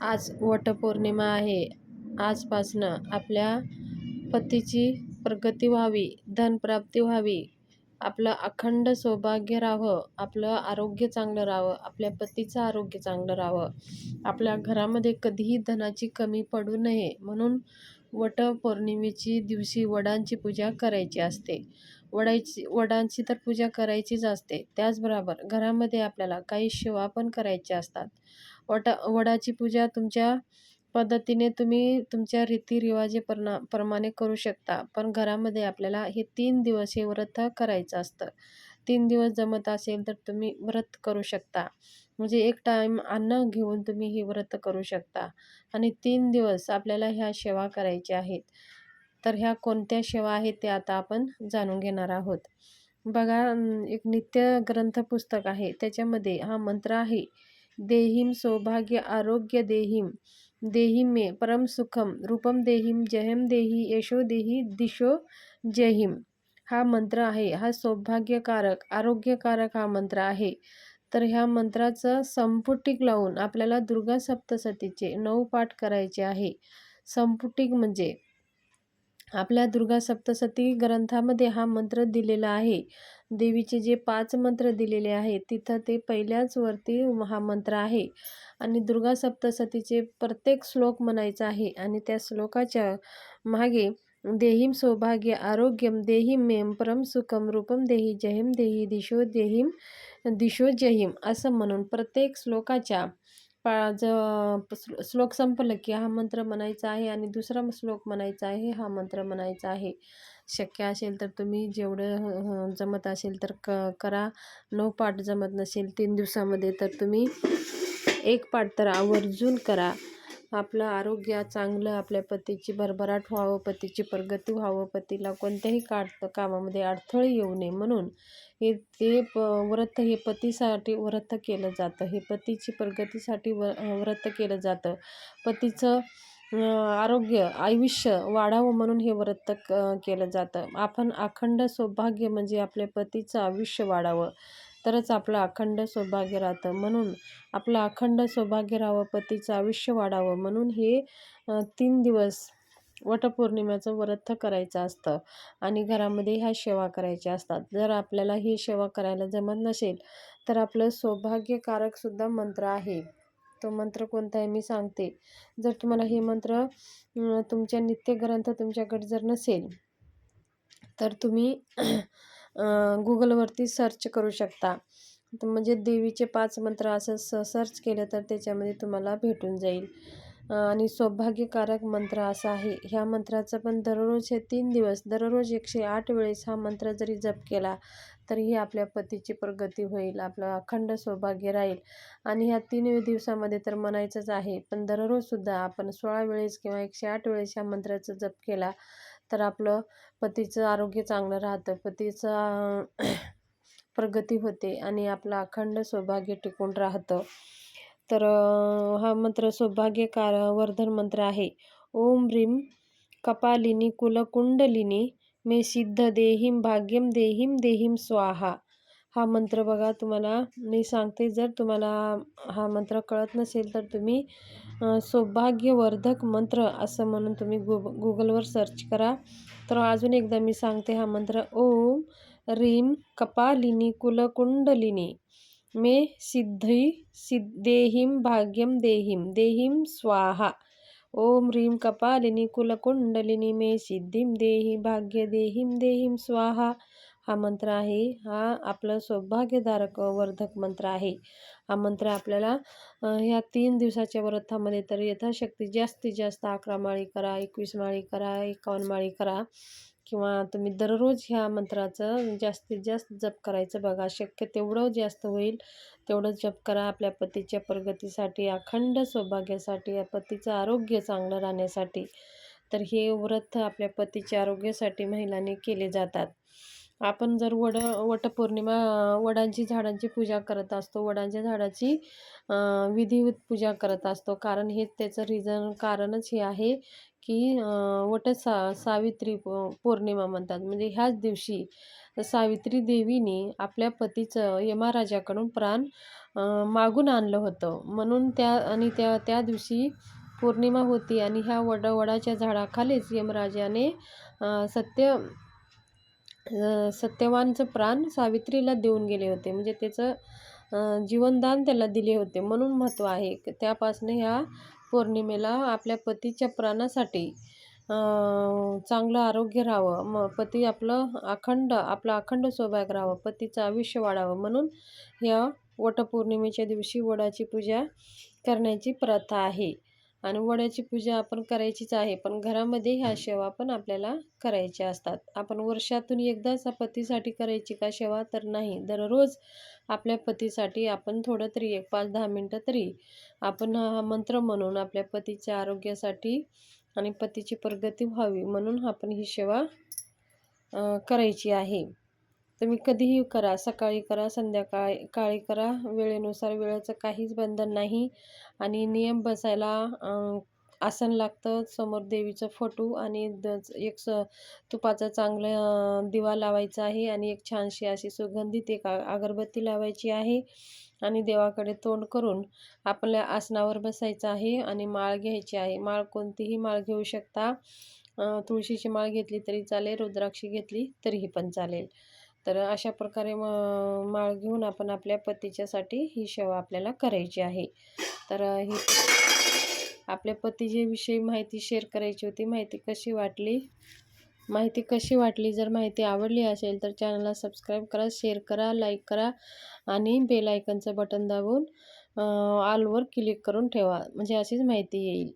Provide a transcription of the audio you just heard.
आज वटपौर्णिमा आहे. आजपासनं आपल्या पतीची प्रगती व्हावी धनप्राप्ती व्हावी. आपलं अखंड सौभाग्य राहावं आपलं आरोग्य चांगलं राहावं आपल्या पतीचं आरोग्य चांगलं राहावं. आपल्या घरामध्ये कधीही धनाची कमी पडू नये म्हणून वटपौर्णिमेची दिवशी वडांची पूजा करायची असते. वडायची वडांची तर पूजा करायचीच असते. त्याचबरोबर घरामध्ये आपल्याला काही सेवा पण करायच्या असतात. वटा वडाची पूजा तुमच्या पद्धतीने तुम्ही तुमच्या रीतिरिवाजे परणा प्रमाणे करू शकता. पण घरामध्ये आपल्याला हे तीन दिवस हे व्रत करायचं असतं. तीन दिवस जमत असेल तर तुम्ही व्रत करू शकता. म्हणजे एक टाईम अन्न घेऊन तुम्ही हे व्रत करू शकता. आणि तीन दिवस आपल्याला ह्या सेवा करायच्या आहेत. तर ह्या कोणत्या सेवा आहेत ते आता आपण जाणून घेणार आहोत. बघा एक नित्य ग्रंथ पुस्तक आहे. त्याच्यामध्ये हा मंत्र आहे. देहीम सौभाग्य आरोग्य देहीम देहीम मे परम सुखम रूपम देहीम जयम देही यशो देही दिशो जयहिम हा मंत्र आहे हा सौभाग्यकारक आरोग्यकारक हा मंत्र आहे. तर ह्या मंत्राचं संपुटिक लावून आपल्याला दुर्गा सप्तसतीचे नऊ पाठ करायचे आहे. संपुटिक म्हणजे आपल्या दुर्गा सप्तसती ग्रंथामध्ये हा मंत्र दिलेला आहे. देवीचे जे पाच मंत्र दिलेले आहेत तिथं ते पहिल्याच वरती हा मंत्र आहे. आणि दुर्गा सप्तसतीचे प्रत्येक श्लोक म्हणायचा आहे आणि त्या श्लोकाच्या मागे देहीम सौभाग्य आरोग्यम देहीम मेम परम सुखम रूपम देही जहिम देही दिशो देहीम दिशो जहिम असं म्हणून प्रत्येक श्लोकाच्या पा ज श्लोक संपलं की हा मंत्र म्हणायचा आहे आणि दुसरा श्लोक म्हणायचा आहे हा मंत्र म्हणायचा आहे. शक्य असेल तर तुम्ही जेवढं जमत असेल तर क करा. नऊ पाठ जमत नसेल तीन दिवसामध्ये तर तुम्ही एक पाठ तर आवर्जून करा. आपलं आरोग्य चांगलं आपल्या पतीची भरभराट व्हावं पतीची प्रगती व्हावं पतीला कोणत्याही काढ कामामध्ये अडथळे येऊ नये. म्हणून हे ते प व्रत हे पतीसाठी व्रत केलं जातं. हे पतीची प्रगतीसाठी व व्रत केलं जातं. पतीचं आरोग्य आयुष्य वाढावं म्हणून हे व्रत क केलं जातं. आपण अखंड सौभाग्य म्हणजे आपल्या पतीचं आयुष्य वाढावं. तरच आपलं अखंड सौभाग्य राहतं. म्हणून आपलं अखंड सौभाग्य राहावं पतीचं आयुष्य वाढावं. म्हणून हे तीन दिवस वटपौर्णिमेचं व्रत करायचं असतं आणि घरामध्ये ह्या सेवा करायच्या असतात. जर आपल्याला ही सेवा करायला जमत नसेल तर आपलं सौभाग्यकारकसुद्धा मंत्र आहे. तो मंत्र कोणता आहे? मी सांगते. जर तुम्हाला हे मंत्र तुमच्या नित्यग्रंथ तुमच्याकडे जर नसेल तर तुम्ही गुगलवरती सर्च करू शकता. म्हणजे देवीचे पाच मंत्र असं स सर्च केलं तर त्याच्यामध्ये तुम्हाला भेटून जाईल. आणि सौभाग्यकारक मंत्र असा आहे. ह्या मंत्राचं पण दररोज हे तीन दिवस दररोज एकशे आठ वेळेस हा मंत्र जरी जप केला तरीही आपल्या पतीची प्रगती होईल आपलं अखंड सौभाग्य राहील. आणि ह्या तीन दिवसामध्ये तर म्हणायचंच आहे. पण दररोजसुद्धा आपण सोळा वेळेस किंवा एकशे आठ वेळेस ह्या मंत्राचा जप केला तर आपलं पतीचं आरोग्य चांगलं राहतं. पतीचं प्रगती होते आणि आपलं अखंड सौभाग्य टिकून राहतं. तर हा मंत्र सौभाग्यकार वर्धन मंत्र आहे. ओम ह्रीम कपालिनी कुलकुंडलिनी मे सिद्ध देहीम भाग्यम देहीम देहीम स्वाहा. हा मंत्र बघा तुम्हाला मी सांगते जर तुम्हाला हा मंत्र कळत नसेल तर तुम्ही सौभाग्यवर्धक मंत्र असं म्हणून तुम्ही गु गुगलवर सर्च करा. तर अजून एकदा मी सांगते हा मंत्र. ओम रीम कपालिनी कुलकुंडलिनी मे सिद्धी देहिम भाग्यम देहिम देहिम स्वाहा. ओम ह्रीम कपालिनी कुलकुंडलिनी मे सिद्धिम देही भाग्य देहिम देहिम स्वाहा. हा मंत्र आहे. हा आपलं सौभाग्यधारक वर्धक मंत्र आहे. हा मंत्र आपल्याला ह्या तीन दिवसाच्या व्रतामध्ये तर यथाशक्ती जास्तीत जास्त अकरा माळी करा एकवीस माळी करा एकावन्न माळी करा किंवा तुम्ही दररोज ह्या मंत्राचं जास्तीत जास्त जप करायचं बघा. शक्य तेवढं जास्त होईल तेवढं जप करा. आपल्या पतीच्या प्रगतीसाठी अखंड सौभाग्यासाठी पतीचं आरोग्य चांगलं राहण्यासाठी. तर हे व्रत आपल्या पतीच्या आरोग्यासाठी महिलांनी केले जातात. आपण जर वड वटपौर्णिमा वडांची झाडांची पूजा करत असतो वडांच्या झाडाची विधिवत पूजा करत असतो. कारण हे त्याचं रिझन कारणच हे आहे की वट सा सावित्री पौर्णिमा म्हणतात. म्हणजे ह्याच दिवशी सावित्री देवीने आपल्या पतीचं यमाराजाकडून प्राण मागून आणलं होतं. म्हणून त्या आणि त्या त्या दिवशी पौर्णिमा होती आणि ह्या वड वडाच्या झाडाखालीच यमराजाने सत्य सत्यवानचं प्राण सावित्रीला देऊन गेले होते. म्हणजे त्याचं जीवनदान त्याला दिले होते. म्हणून महत्त्व आहे. त्यापासून ह्या पौर्णिमेला आपल्या पतीच्या प्राणासाठी चांगलं आरोग्य राहावं. मग पती आपलं अखंड आपलं अखंड सौभाग्य राहावं. पतीचं आयुष्य वाढावं. म्हणून ह्या वटपौर्णिमेच्या दिवशी वडाची पूजा करण्याची प्रथा आहे. आणि वडाची पूजा आपण करायचीच आहे पण घरामध्ये ह्या सेवा पण आपल्याला करायच्या असतात. आपण वर्षातून एकदाच पतीसाठी करायची का सेवा तर नाही. दररोज आपल्या पतीसाठी आपण थोडं तरी एक पाच दहा मिनटं तरी आपण हा मंत्र म्हणून आपल्या पतीच्या आरोग्यासाठी आणि पतीची प्रगती व्हावी म्हणून आपण ही सेवा करायची आहे. तुम्ही कधीही करा सकाळी करा संध्याकाळी काळी करा. वेळेनुसार वेळेचं काहीच बंधन नाही आणि नियम बसायला आसन लागतं. समोर देवीचं फोटो आणि द एक स तुपाचा चांगलं दिवा लावायचा आहे आणि एक छानशी अशी सुगंधित एक अगरबत्ती लावायची आहे आणि देवाकडे तोंड करून आपल्या आसनावर बसायचं आहे आणि माळ घ्यायची आहे. माळ कोणतीही माळ घेऊ शकता. तुळशीची माळ घेतली तरी चालेल रुद्राक्षी घेतली तरीही पण चालेल. तर अशा प्रकारे म माळ घेऊन आपण आपल्या पतीच्यासाठी ही सेवा आपल्याला करायची आहे. तर ही आपल्या पतीच्याविषयी माहिती शेअर करायची होती माहिती कशी वाटली? माहिती कशी वाटली? जर माहिती आवडली असेल तर चॅनलला सबस्क्राईब करा शेअर करा लाईक करा आणि बेल आयकनचं बटन दाबून ऑलवर क्लिक करून ठेवा. म्हणजे अशीच माहिती येईल.